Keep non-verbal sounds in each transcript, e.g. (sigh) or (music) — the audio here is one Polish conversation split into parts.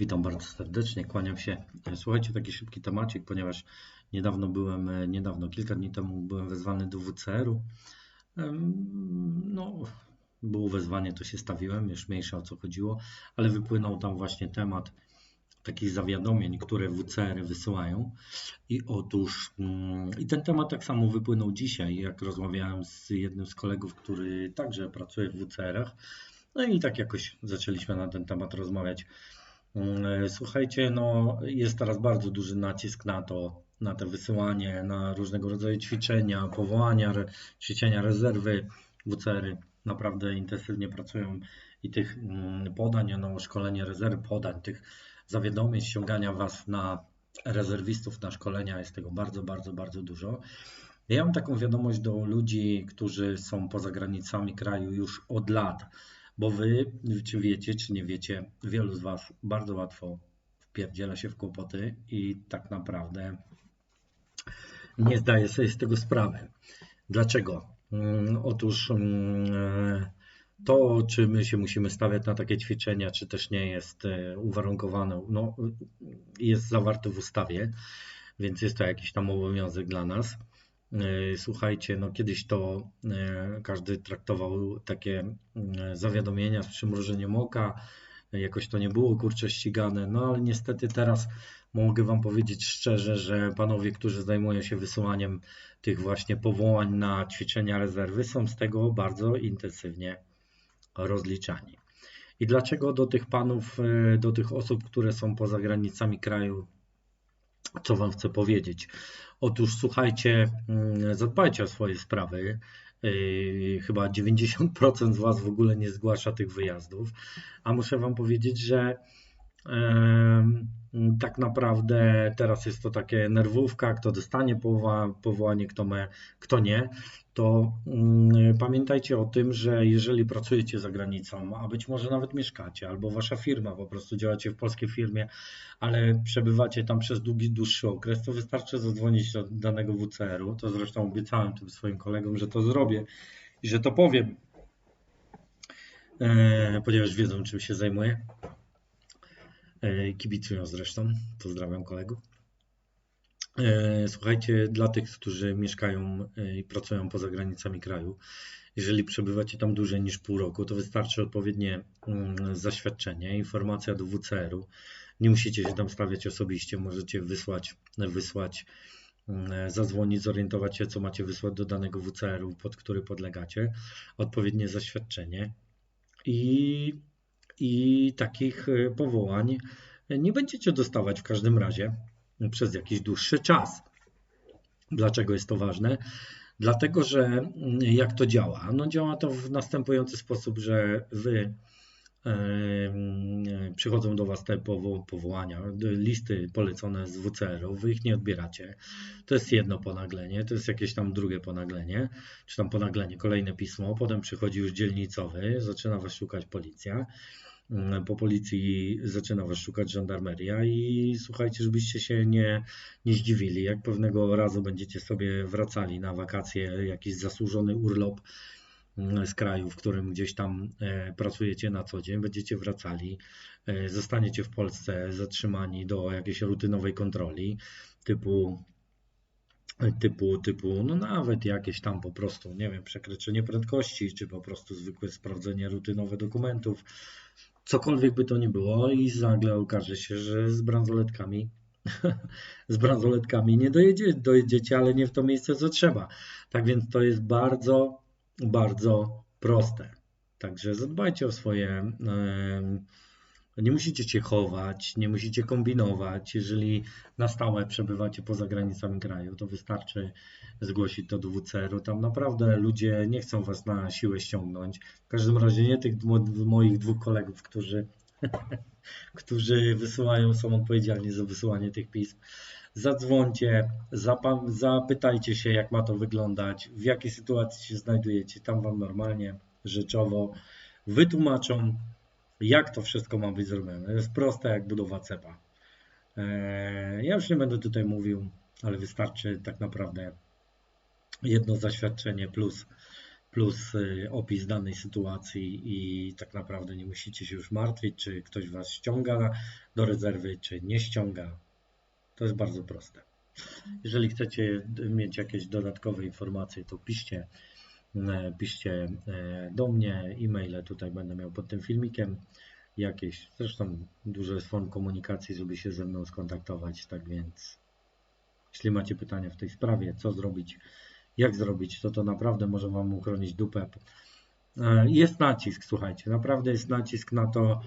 Witam bardzo serdecznie, kłaniam się. Słuchajcie, taki szybki temacik, ponieważ niedawno byłem, niedawno, kilka dni temu byłem wezwany do WCR-u. No, było wezwanie, to się stawiłem, już mniejsza o co chodziło, ale wypłynął tam właśnie temat takich zawiadomień, które WCR-y wysyłają. I otóż, mm, i ten temat tak samo wypłynął dzisiaj, jak rozmawiałem z jednym z kolegów, który także pracuje w WCR-ach. No i tak jakoś zaczęliśmy na ten temat rozmawiać. Mm, słuchajcie, no jest teraz bardzo duży nacisk na to, na te wysyłanie, na różnego rodzaju ćwiczenia, powołania, ćwiczenia rezerwy. WCR-y naprawdę intensywnie pracują i tych mm, podań, no szkolenie rezerw podań, tych zawiadomień, ściągania Was na rezerwistów, na szkolenia, jest tego bardzo, bardzo, bardzo dużo. Ja mam taką wiadomość do ludzi, którzy są poza granicami kraju już od lat bo wy, czy wiecie, czy nie wiecie, wielu z was bardzo łatwo wpierdziela się w kłopoty i tak naprawdę nie zdaje sobie z tego sprawy. Dlaczego? Mm, otóż mm, to, czy my się musimy stawiać na takie ćwiczenia, czy też nie jest e, uwarunkowane, no, jest zawarte w ustawie, więc jest to jakiś tam obowiązek dla nas. E, słuchajcie, no kiedyś to e, każdy traktował takie e, zawiadomienia z przymrużeniem oka, jakoś to nie było kurcze ścigane, no ale niestety teraz mogę Wam powiedzieć szczerze, że panowie, którzy zajmują się wysyłaniem tych właśnie powołań na ćwiczenia rezerwy, są z tego bardzo intensywnie rozliczani. I dlaczego do tych panów, do tych osób, które są poza granicami kraju, co Wam chcę powiedzieć? Otóż słuchajcie, mm, zadbajcie o swoje sprawy. Yy, chyba 90% z Was w ogóle nie zgłasza tych wyjazdów, a muszę Wam powiedzieć, że tak naprawdę teraz jest to takie nerwówka, kto dostanie powoła, powołanie, kto, ma, kto nie, to mm, pamiętajcie o tym, że jeżeli pracujecie za granicą, a być może nawet mieszkacie, albo wasza firma, po prostu działacie w polskiej firmie, ale przebywacie tam przez długi, dłuższy okres, to wystarczy zadzwonić do danego WCR-u. To zresztą obiecałem tym swoim kolegom, że to zrobię i że to powiem, e, ponieważ wiedzą, czym się zajmuję. E, kibicują zresztą. Pozdrawiam kolegów. E, słuchajcie, dla tych, którzy mieszkają e, i pracują poza granicami kraju, jeżeli przebywacie tam dłużej niż pół roku, to wystarczy odpowiednie mm, zaświadczenie, informacja do WCR-u. Nie musicie się tam stawiać osobiście, możecie wysłać, wysłać, mm, zadzwonić, zorientować się, co macie wysłać do danego WCR-u, pod który podlegacie, odpowiednie zaświadczenie i i takich e, powołań nie będziecie dostawać w każdym razie przez jakiś dłuższy czas. Dlaczego jest to ważne? Dlatego, że mm, jak to działa? No działa to w następujący sposób, że wy przychodzą do Was te powołania, listy polecone z WCR-ów, Wy ich nie odbieracie. To jest jedno ponaglenie, to jest jakieś tam drugie ponaglenie, czy tam ponaglenie, kolejne pismo, potem przychodzi już dzielnicowy, zaczyna Was szukać policja. Mm, po policji zaczyna was szukać żandarmeria. I słuchajcie, żebyście się nie, nie zdziwili, jak pewnego razu będziecie sobie wracali na wakacje, jakiś zasłużony urlop mm, z kraju, w którym gdzieś tam e, pracujecie na co dzień, będziecie wracali, e, zostaniecie w Polsce zatrzymani do jakiejś rutynowej kontroli typu typu, typu, no nawet jakieś tam po prostu, nie wiem, przekroczenie prędkości, czy po prostu zwykłe sprawdzenie rutynowe dokumentów, cokolwiek by to nie było i nagle okaże się, że z bransoletkami (laughs) z bransoletkami nie dojedzie, dojedziecie, ale nie w to miejsce, co trzeba. Tak więc to jest bardzo, bardzo proste. Także zadbajcie o swoje nie musicie się chować, nie musicie kombinować. Jeżeli na stałe przebywacie poza granicami kraju, to wystarczy zgłosić to do WCR-u. Tam naprawdę ludzie nie chcą was na siłę ściągnąć. W każdym razie nie tych moich dwóch kolegów, którzy, (laughs) którzy wysyłają, są odpowiedzialni za wysyłanie tych pism. Zadzwońcie, zapytajcie się, jak ma to wyglądać, w jakiej sytuacji się znajdujecie. Tam wam normalnie, rzeczowo wytłumaczą, jak to wszystko ma być zrobione. Jest proste jak budowa cepa. E, ja już nie będę tutaj mówił, ale wystarczy tak naprawdę jedno zaświadczenie plus plus y, opis danej sytuacji i tak naprawdę nie musicie się już martwić, czy ktoś Was ściąga do rezerwy, czy nie ściąga. To jest bardzo proste. Jeżeli chcecie mieć jakieś dodatkowe informacje, to piszcie, piszcie e, do mnie, e-maile tutaj będę miał pod tym filmikiem jakieś. Zresztą dużo jest form komunikacji, żeby się ze mną skontaktować, tak więc jeśli macie pytania w tej sprawie, co zrobić, jak zrobić, to to naprawdę może Wam uchronić dupę. E, jest nacisk, słuchajcie, naprawdę jest nacisk na to,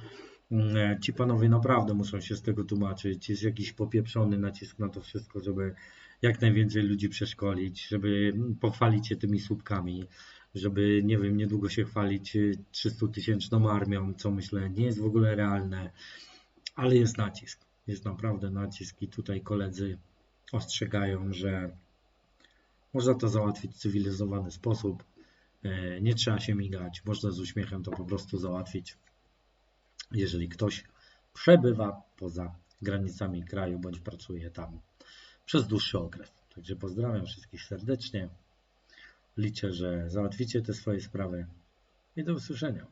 mm, ci panowie naprawdę muszą się z tego tłumaczyć, jest jakiś popieprzony nacisk na to wszystko, żeby jak najwięcej ludzi przeszkolić, żeby pochwalić się tymi słupkami, żeby, nie wiem, niedługo się chwalić 300 tysięczną armią, co myślę nie jest w ogóle realne, ale jest nacisk, jest naprawdę nacisk i tutaj koledzy ostrzegają, że można to załatwić w cywilizowany sposób. E, nie trzeba się migać, można z uśmiechem to po prostu załatwić. Jeżeli ktoś przebywa poza granicami kraju bądź pracuje tam przez dłuższy okres. Także pozdrawiam wszystkich serdecznie. Liczę, że załatwicie te swoje sprawy i do usłyszenia.